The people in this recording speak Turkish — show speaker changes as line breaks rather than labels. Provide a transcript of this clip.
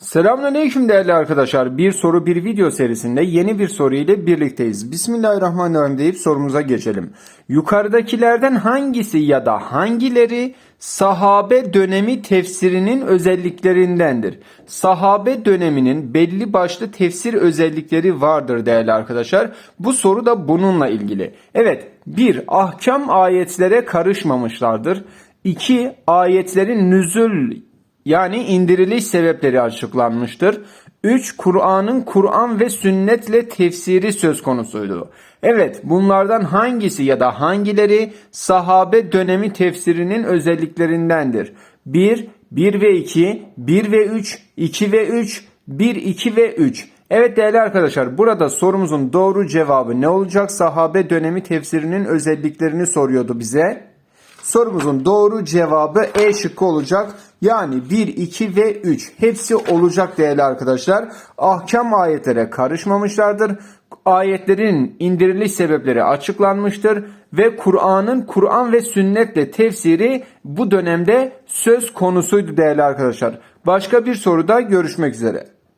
Selamünaleyküm değerli arkadaşlar. Bir soru bir video serisinde yeni bir soru ile birlikteyiz. Bismillahirrahmanirrahim deyip sorumuza geçelim. Yukarıdakilerden hangisi ya da hangileri sahabe dönemi tefsirinin özelliklerindendir? Sahabe döneminin belli başlı tefsir özellikleri vardır değerli arkadaşlar. Bu soru da bununla ilgili. Evet, bir ahkam ayetlere karışmamışlardır. İki ayetlerin nüzul yani indiriliş sebepleri açıklanmıştır. 3. Kur'an'ın Kur'an ve sünnetle tefsiri söz konusuydu. Evet bunlardan hangisi ya da hangileri sahabe dönemi tefsirinin özelliklerindendir? 1, 1 ve 2, 1 ve 3, 2 ve 3, 1, 2 ve 3. Evet değerli arkadaşlar burada sorumuzun doğru cevabı ne olacak? Sahabe dönemi tefsirinin özelliklerini soruyordu bize. Sorumuzun doğru cevabı E şıkkı olacak. Yani 1, 2 ve 3 hepsi olacak değerli arkadaşlar. Ahkam ayetlere karışmamışlardır. Ayetlerin indiriliş sebepleri açıklanmıştır ve Kur'an'ın Kur'an ve sünnetle tefsiri bu dönemde söz konusuydu değerli arkadaşlar. Başka bir soruda görüşmek üzere.